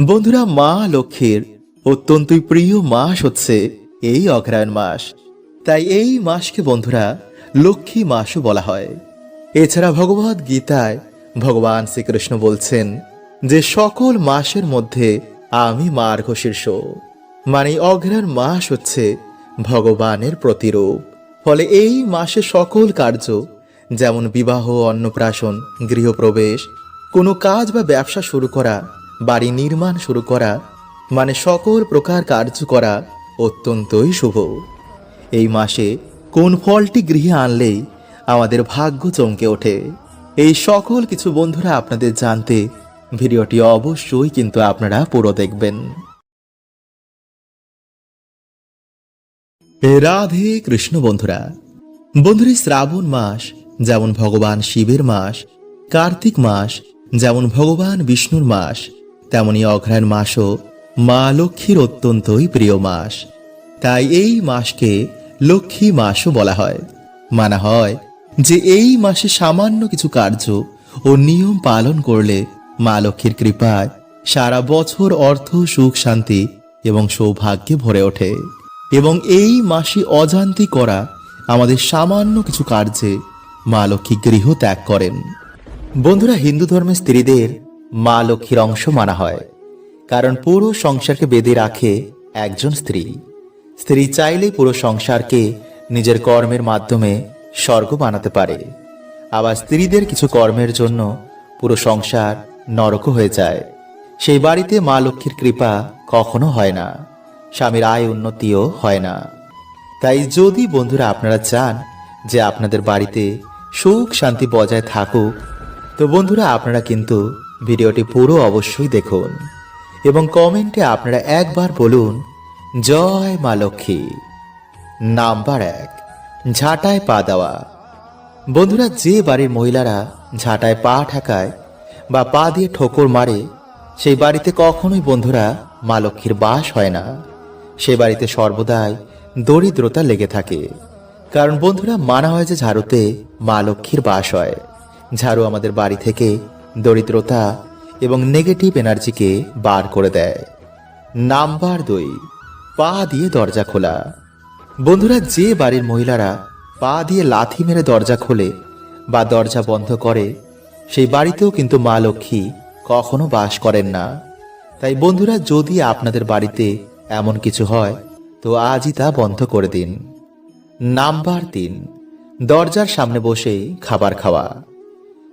বন্ধুরা, মা লক্ষ্মীর অত্যন্তই প্রিয় মাস হচ্ছে এই অগ্রায়ণ মাস। তাই এই মাসকে বন্ধুরা লক্ষ্মী মাসও বলা হয়। এছাড়া ভগবত গীতায় ভগবান শ্রীকৃষ্ণ বলছেন যে, সকল মাসের মধ্যে আমি মার্গ শীর্ষ। মানে অগ্রায়ণ মাস হচ্ছে ভগবানের প্রতিরূপ। ফলে এই মাসে সকল কার্য, যেমন বিবাহ, অন্নপ্রাশন, গৃহপ্রবেশ, কোনো কাজ বা ব্যবসা শুরু করা বাড়ি নির্মাণ শুরু করা মানে সকল প্রকার কার্য করা অত্যন্তই শুভ। এই মাসে কোন ফলটি গৃহে আনলেই আমাদের ভাগ্য চমকে ওঠে। এই সকল কিছু বন্ধুরা আপনাদের জানতে ভিডিওটি অবশ্যই কিন্তু আপনারা পুরো দেখবেন। রাধে কৃষ্ণ বন্ধুরা বন্ধুরা শ্রাবণ মাস যেমন ভগবান শিবের মাস, কার্তিক মাস যেমন ভগবান বিষ্ণুর মাস তেমনি অঘ্রায়ণ মাসও মা লক্ষ্মীর অত্যন্তই প্রিয় মাস। তাই এই মাসকে লক্ষ্মী মাসও বলা হয়। মানা হয় যে এই মাসে সামান্য কিছু কার্য ও নিয়ম পালন করলে মা লক্ষ্মীর কৃপায় সারা বছর অর্থ, সুখ, শান্তি এবং সৌভাগ্যে ভরে ওঠে। এবং এই মাসে অজান্তি করা আমাদের সামান্য কিছু কার্যে মা লক্ষ্মী গৃহ ত্যাগ করেন। বন্ধুরা, হিন্দু ধর্মের স্ত্রীদের মা লক্ষ্মীর অংশ মানা হয়, কারণ পুরো সংসারকে বেঁধে রাখে একজন স্ত্রী। স্ত্রী চাইলেই পুরো সংসারকে নিজের কর্মের মাধ্যমে স্বর্গ বানাতে পারে। আবার স্ত্রীদের কিছু কর্মের জন্য পুরো সংসার নরক হয়ে যায়। সেই বাড়িতে মা লক্ষ্মীর কৃপা কখনো হয় না, স্বামীর আয় উন্নতিও হয় না। তাই যদি বন্ধুরা আপনারা চান যে আপনাদের বাড়িতে সুখ শান্তি বজায় থাকুক, তো বন্ধুরা আপনারা কিন্তু ভিডিওটি পুরো অবশ্যই দেখুন এবং কমেন্টে আপনারা একবার বলুন, জয় মা লক্ষ্মী। নাম্বার এক, ঝাঁটায় পা দেওয়া। বন্ধুরা, যে বাড়ির মহিলারা ঝাঁটায় পা ঠাকায় বা পা দিয়ে ঠোকর মারে, সেই বাড়িতে কখনোই বন্ধুরা মা লক্ষ্মীর বাস হয় না। সে বাড়িতে সর্বদাই দরিদ্রতা লেগে থাকে। কারণ বন্ধুরা, মানা হয় যে ঝাড়ুতে মা লক্ষ্মীর বাস হয়। ঝাড়ু আমাদের বাড়ি থেকে দরিদ্রতা এবং নেগেটিভ এনার্জিকে বার করে দেয়। নাম্বার দুই, পা দিয়ে দরজা খোলা। বন্ধুরা, যে বাড়ির মহিলারা পা দিয়ে লাথি মেরে দরজা খোলে বা দরজা বন্ধ করে, সেই বাড়িতেও কিন্তু মা লক্ষ্মী কখনো বাস করেন না। তাই বন্ধুরা, যদি আপনাদের বাড়িতে এমন কিছু হয়, তো আজই তা বন্ধ করে দিন। নাম্বার তিন, দরজার সামনে বসে খাবার খাওয়া।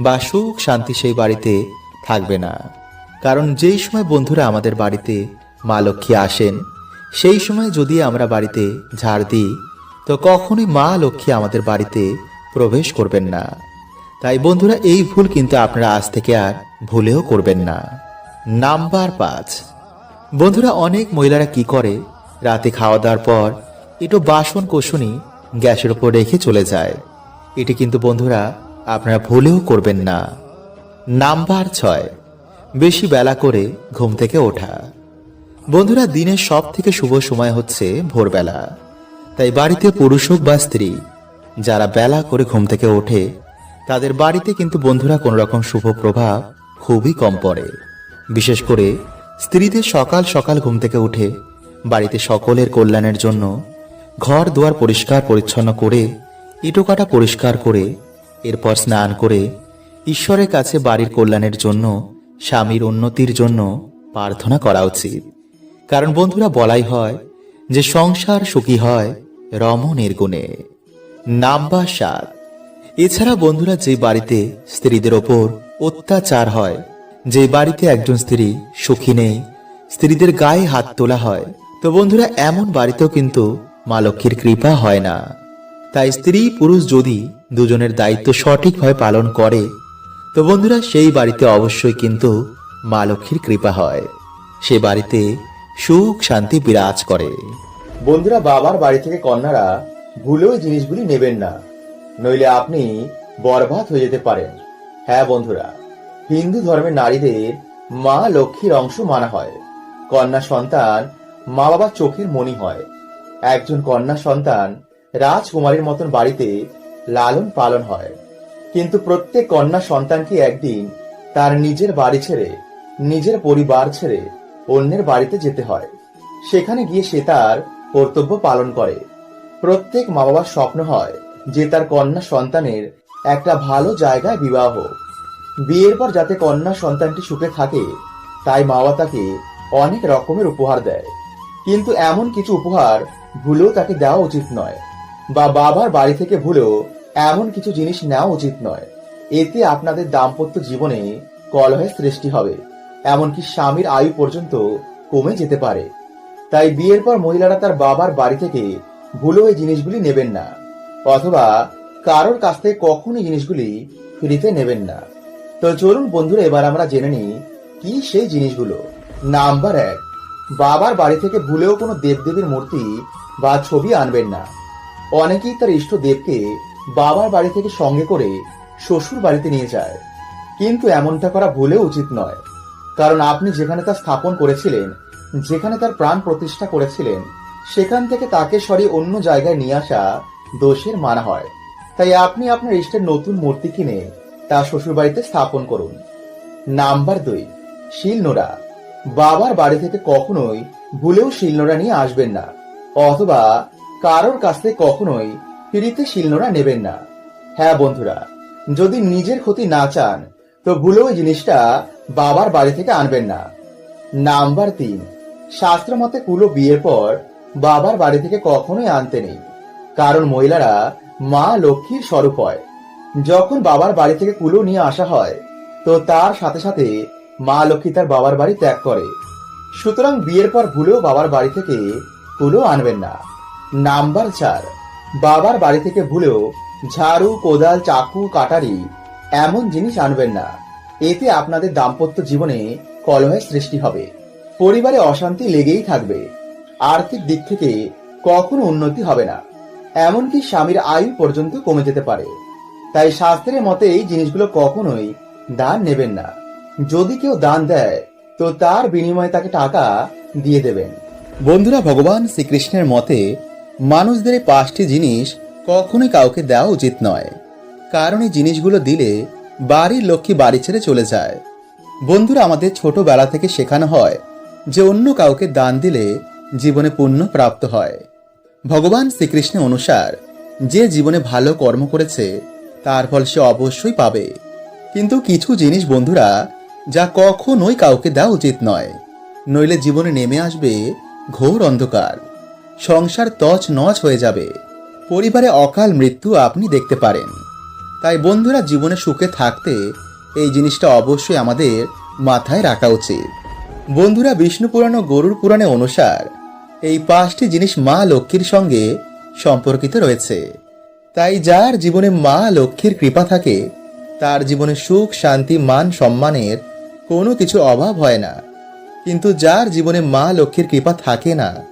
বা সুখ শান্তি সেই বাড়িতে থাকবে না। কারণ যেই সময় বন্ধুরা আমাদের বাড়িতে মা লক্ষ্মী আসেন, সেই সময় যদি আমরা বাড়িতে ঝাড় দিই, তো কখনোই মা লক্ষ্মী আমাদের বাড়িতে প্রবেশ করবেন না। তাই বন্ধুরা, এই ভুল কিন্তু আপনারা আজ থেকে আর ভুলেও করবেন না। নাম্বার পাঁচ। বন্ধুরা, অনেক মহিলারা কি করে? রাতে খাওয়া দাওয়ার পর একটু বাসন কোষণি গ্যাসের উপর রেখে চলে যায়। এটি কিন্তু বন্ধুরা আপনারা ভুলেও করবেন না। নাম্বার ছয়। বেশি বেলা করে ঘুম থেকে ওঠা। বন্ধুরা, দিনের সব থেকে শুভ সময় হচ্ছে ভোরবেলা। তাই বাড়িতে পুরুষ হোক বা স্ত্রী, যারা বেলা করে ঘুম থেকে ওঠে, তাদের বাড়িতে কিন্তু বন্ধুরা কোনো রকম শুভ প্রভাব খুবই কম পড়ে। বিশেষ করে স্ত্রীদের সকাল সকাল ঘুম থেকে উঠে, বাড়িতে সকলের কল্যাণের জন্য ঘর দুয়ার পরিষ্কার পরিচ্ছন্ন করে, ইটোকাটা পরিষ্কার করে এরপর স্নান করে ঈশ্বরের কাছে বাড়ির কল্যাণের জন্য, স্বামীর উন্নতির জন্য প্রার্থনা করা উচিত। কারণ বন্ধুরা, বলাই হয় যে সংসার সুখী হয় রমণের গুণে নাম্বার সাত। এছাড়া বন্ধুরা, যে বাড়িতে স্ত্রীদের ওপর অত্যাচার হয়, যে বাড়িতে একজন স্ত্রী সুখী নেই, স্ত্রীদের গায়ে হাত তোলা হয়, তো বন্ধুরা, এমন বাড়িতেও কিন্তু মা লক্ষ্মীর কৃপা হয় না। তাই স্ত্রী পুরুষ যদি দুজনের দায়িত্ব সঠিকভাবে পালন করে, তো বন্ধুরা সেই বাড়িতে অবশ্যই কিন্তু মা লক্ষ্মীর কৃপা হয়। সে বাড়িতে সুখ শান্তি বিরাজ করে। বন্ধুরা বাবার বাড়ি থেকে কন্যারা ভুলেও জিনিসগুলি নেবেন না। নইলে আপনি বরবাদ হয়ে যেতে পারেন। হ্যাঁ বন্ধুরা, হিন্দু ধর্মের নারীদের মা লক্ষ্মীর অংশ মানা হয়। কন্যা সন্তান মা বাবার চোখের মনি হয়। একজন কন্যা সন্তান রাজকুমারীর মতন বাড়িতে লালন পালন হয়। কিন্তু প্রত্যেক কন্যা সন্তানকে একদিন তার নিজের বাড়ি ছেড়ে, নিজের পরিবার ছেড়ে অন্যের বাড়িতে যেতে হয়। সেখানে গিয়ে সে তার কর্তব্য পালন করে। প্রত্যেক মা বাবার স্বপ্ন হয় যে তার কন্যা সন্তানের একটা ভালো জায়গায় বিবাহ হোক। বিয়ের পর যাতে কন্যা সন্তানটি সুখে থাকে, তাই মা বাবা তাকে অনেক রকমের উপহার দেয়। কিন্তু এমন কিছু উপহার ভুলেও তাকে দেওয়া উচিত নয়। বা বাবার বাড়ি থেকে ভুলেও এমন কিছু জিনিস নেওয়া উচিত নয়। এতে আপনাদের দাম্পত্য জীবনে কলহের সৃষ্টি হবে, এমনকি স্বামীর আয়ু পর্যন্ত কমে যেতে পারে। তাই বিয়ের পর মহিলারা তার বাবার বাড়ি থেকে ভুলেও এই জিনিসগুলি নেবেন না, অথবা কারোর কাছ থেকে কখনো এই জিনিসগুলি ফ্রিতে নেবেন না। তো চলুন বন্ধুরা, এবার আমরা জেনে নিই কি সেই জিনিসগুলো। নাম্বার এক, বাবার বাড়ি থেকে ভুলেও কোনো দেবদেবীর মূর্তি বা ছবি আনবেন না। অনেকেই তার ইষ্ট দেবকে বাবার বাড়ি থেকে সঙ্গে করে শ্বশুর বাড়িতে নিয়ে যায়। কিন্তু এমনটা করা ভুলেও উচিত নয়। কারণ আপনি যেখানে তা স্থাপন করেছিলেন, যেখানে তার প্রাণ প্রতিষ্ঠা করেছিলেন, সেখান থেকে তাকে সরিয়ে অন্য জায়গায় নিয়ে আসা দোষের মানা হয়। তাই আপনি আপনার ইষ্টের নতুন মূর্তি কিনে তা শ্বশুর বাড়িতে স্থাপন করুন। নাম্বার দুই, শিলনোড়া। বাবার বাড়ি থেকে কখনোই ভুলেও শিলনোড়া নিয়ে আসবেন না। অথবা কারোর কাছ থেকে কখনোই ফিরিতে শিলনোড়া নেবেন না। হ্যাঁ বন্ধুরা, যদি নিজের ক্ষতি না চান, তো ভুলেও জিনিসটা বাবার বাড়ি থেকে আনবেন না। নাম্বার তিন শাস্ত্র মতে কুলো বিয়ের পর বাবার বাড়ি থেকে কখনোই আনতে নেই। কারণ মহিলারা মা লক্ষ্মীর স্বরূপ হয়। যখন বাবার বাড়ি থেকে কুলো নিয়ে আসা হয়, তো তার সাথে সাথে মা লক্ষ্মী তার বাবার বাড়ি ত্যাগ করে। সুতরাং বিয়ের পর ভুলেও বাবার বাড়ি থেকে কুলো আনবেন না। নাম্বার চার। বাবার বাড়ি থেকে ভুলেও ঝাড়ু, কোদাল, চাকু, কাটারি এমন জিনিস আনবেন না। এতে আপনাদের দাম্পত্য জীবনে কলহের সৃষ্টি হবে। পরিবারে অশান্তি লেগেই থাকবে। আর্থিক দিক থেকে কখনো উন্নতি হবে না। এমনকি স্বামীর আয়ু পর্যন্ত কমে যেতে পারে। তাই শাস্ত্রের মতে এই জিনিসগুলো কখনোই দান নেবেন না। যদি কেউ দান দেয়, তো তার বিনিময়ে তাকে টাকা দিয়ে দেবেন। বন্ধুরা, ভগবান শ্রীকৃষ্ণের মতে মানুষদের এই পাঁচটি জিনিস কখনোই কাউকে দেওয়া উচিত নয়। কারণ এই জিনিসগুলো দিলে বাড়ির লক্ষ্মী বাড়ি ছেড়ে চলে যায়। বন্ধুরা, আমাদের ছোটবেলা থেকে শেখানো হয় যে অন্য কাউকে দান দিলে জীবনে পুণ্য প্রাপ্ত হয়। ভগবান শ্রীকৃষ্ণ অনুসার যে জীবনে ভালো কর্ম করেছে, তার ফল সে অবশ্যই পাবে। কিন্তু কিছু জিনিস, বন্ধুরা, যা কখনোই কাউকে দেওয়া উচিত নয়। নইলে জীবনে নেমে আসবে ঘোর অন্ধকার। সংসার তছ নচ হয়ে যাবে। পরিবারে অকাল মৃত্যু আপনি দেখতে পারেন। তাই বন্ধুরা, জীবনে সুখে থাকতে এই জিনিসটা অবশ্যই আমাদের মাথায় রাখা উচিত। বন্ধুরা, বিষ্ণু পুরাণ ও গরুর পুরাণে অনুসার এই পাঁচটি জিনিস মা লক্ষ্মীর সঙ্গে সম্পর্কিত রয়েছে। তাই যার জীবনে মা লক্ষ্মীর কৃপা থাকে, তার জীবনে সুখ, শান্তি, মান, সম্মানের কোনো কিছু অভাব হয় না। কিন্তু যার জীবনে মা লক্ষ্মীর কৃপা থাকে না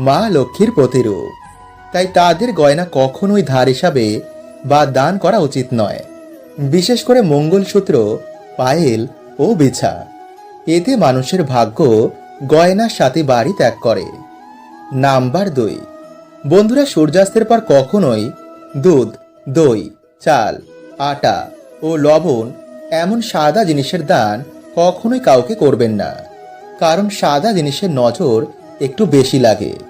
মা লক্ষ্মীর প্রতিরূপ। তাই তাদের গয়না কখনোই ধার হিসাবে বা দান করা উচিত নয়। বিশেষ করে মঙ্গলসূত্র, পায়েল ও বিছা। এতে মানুষের ভাগ্য গয়নার সাথে বাড়ি ত্যাগ করে। নাম্বার দুই। বন্ধুরা, সূর্যাস্তের পর কখনোই দুধ, দই, চাল, আটা ও লবণ এমন সাদা জিনিসের দান কখনোই কাউকে করবেন না। কারণ সাদা জিনিসের নজর একটু বেশি লাগে।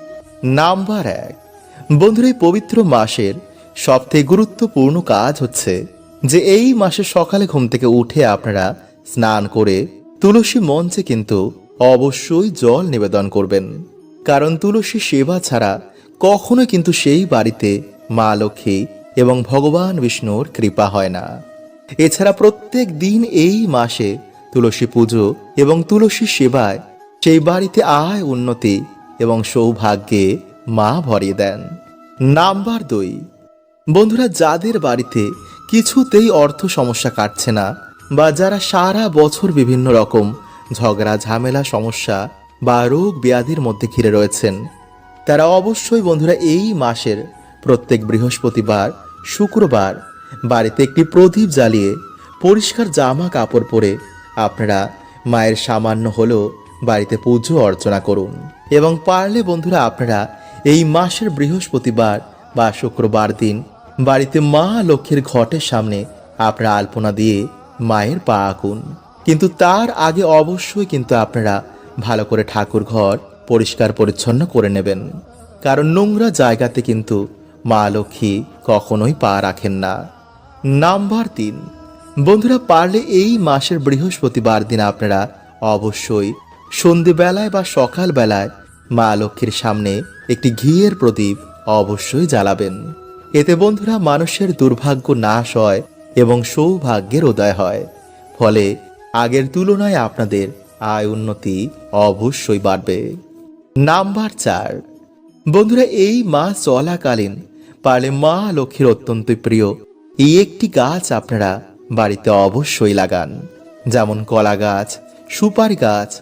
নাম্বার এক। বন্ধুর, এই পবিত্র মাসের সবথেকে গুরুত্বপূর্ণ কাজ হচ্ছে যে এই মাসে সকালে ঘুম থেকে উঠে আপনারা স্নান করে তুলসী মঞ্চে কিন্তু অবশ্যই জল নিবেদন করবেন। কারণ তুলসী সেবা ছাড়া কখনো কিন্তু সেই বাড়িতে মা লক্ষ্মী এবং ভগবান বিষ্ণুর কৃপা হয় না। এছাড়া প্রত্যেক দিন এই মাসে তুলসী পুজো এবং তুলসী সেবায় সেই বাড়িতে আয় উন্নতি এবং সৌভাগ্যে মা ভরিয়ে দেন। নাম্বার দুই। বন্ধুরা, যাদের বাড়িতে কিছুতেই অর্থ সমস্যা কাটছে না বা যারা সারা বছর বিভিন্ন রকম ঝগড়া, ঝামেলা, সমস্যা বা রোগ ব্যাধির মধ্যে ঘিরে রয়েছেন, তারা অবশ্যই বন্ধুরা এই মাসের প্রত্যেক বৃহস্পতিবার, শুক্রবার বাড়িতে একটি প্রদীপ জ্বালিয়ে পরিষ্কার জামা কাপড় পরে আপনারা মায়ের সামান্য হলেও বাড়িতে পুজো অর্চনা করুন। এবং পারলে বন্ধুরা আপনারা এই মাসের বৃহস্পতিবার বা শুক্রবার দিন বাড়িতে মা লক্ষ্মীর ঘটের সামনে আপনারা আলপনা দিয়ে মায়ের পা আঁকুন। কিন্তু তার আগে অবশ্যই কিন্তু আপনারা ভালো করে ঠাকুর ঘর পরিষ্কার পরিচ্ছন্ন করে নেবেন। কারণ নোংরা জায়গাতে কিন্তু মা লক্ষ্মী কখনোই পা রাখেন না। নাম্বার তিন, বন্ধুরা পারলে এই মাসের বৃহস্পতিবার দিন আপনারা অবশ্যই সন্ধেবেলায় বা সকালবেলায় মা লক্ষ্মীর সামনে একটি ঘিয়ের প্রদীপ অবশ্যই জ্বালাবেন। এতে বন্ধুরা মানুষের দুর্ভাগ্য নাশ হয় এবং সৌভাগ্যের উদয় হয়। ফলে আগের তুলনায় আপনাদের আয় উন্নতি অবশ্যই বাড়বে। নাম্বার চার। বন্ধুরা, এই মাস চলাকালীন পারলে মা লক্ষ্মীর অত্যন্ত প্রিয়। এই একটি গাছ আপনারা বাড়িতে অবশ্যই লাগান। যেমন কলা গাছ সুপারি গাছ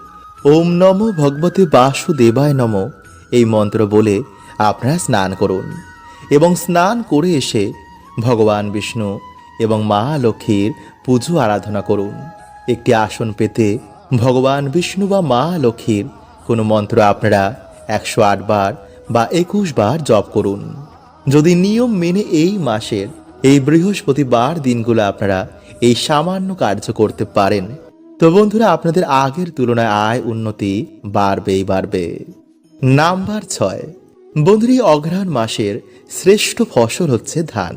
ওম নম ভগবতে বাসুদেবায় নম। এই মন্ত্র বলে আপনারা স্নান করুন এবং স্নান করে এসে ভগবান বিষ্ণু এবং মা লক্ষ্মীর পুজো আরাধনা করুন। একটি আসন পেতে ভগবান বিষ্ণু বা মা লক্ষ্মীর কোনো মন্ত্র আপনারা একশো বার বা একুশ বার জপ করুন। যদি নিয়ম মেনে এই মাসের, এই বৃহস্পতিবার দিনগুলো আপনারা এই সামান্য কার্য করতে পারেন তো বন্ধুরা, আপনাদের আগের তুলনায় আয় উন্নতি বাড়বেই বাড়বে। নাম্বার ছয়। বন্ধুরা অঘ্রাণ মাসের শ্রেষ্ঠ ফসল হচ্ছে ধান।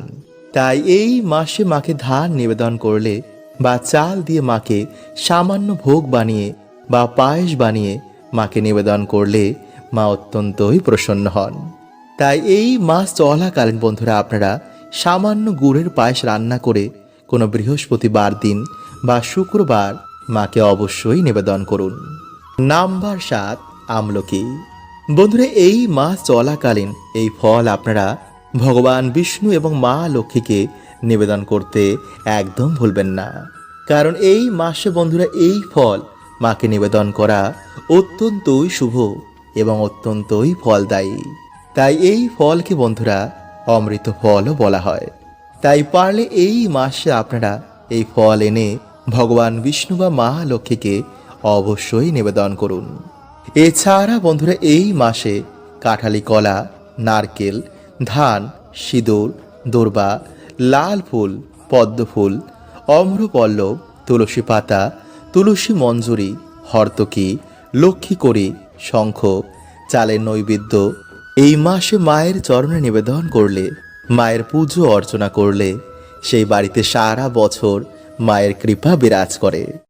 তাই এই মাসে মাকে ধান নিবেদন করলে বা চাল দিয়ে মাকে সামান্য ভোগ বানিয়ে বা পায়েস বানিয়ে মাকে নিবেদন করলে মা অত্যন্তই প্রসন্ন হন। তাই এই মাস চলাকালীন বন্ধুরা, আপনারা সামান্য গুড়ের পায়েস রান্না করে কোনো বৃহস্পতিবার দিন বা শুক্রবার মাকে অবশ্যই নিবেদন করুন। নাম্বার সাত, আমলকি। বন্ধুরা, এই মাস চলাকালীন এই ফল আপনারা ভগবান বিষ্ণু এবং মা লক্ষ্মীকে নিবেদন করতে একদম ভুলবেন না। কারণ এই মাসে বন্ধুরা, এই ফল মাকে নিবেদন করা অত্যন্তই শুভ এবং অত্যন্তই ফলদায়ী। তাই এই ফলকে বন্ধুরা, অমৃত ফলও বলা হয়। তাই পারলে এই মাসে আপনারা এই ফল এনে ভগবান বিষ্ণু বা মা লক্ষ্মীকে অবশ্যই নিবেদন করুন। এছাড়া বন্ধুরা, এই মাসে কাঁঠালি কলা, নারকেল, ধান, সিঁদুর, দোরবা, লাল ফুল, পদ্ম ফুল, অম্রপল্লব, তুলসী পাতা, তুলসী মঞ্জুরি, হর্তকি লক্ষ্মী করি শঙ্খ, চালের নৈবেদ্য, এই মাসে মায়ের চরণে নিবেদন করলে, মায়ের পুজো অর্চনা করলে, সেই বাড়িতে সারা বছর মায়ের কৃপা বিরাজ করে।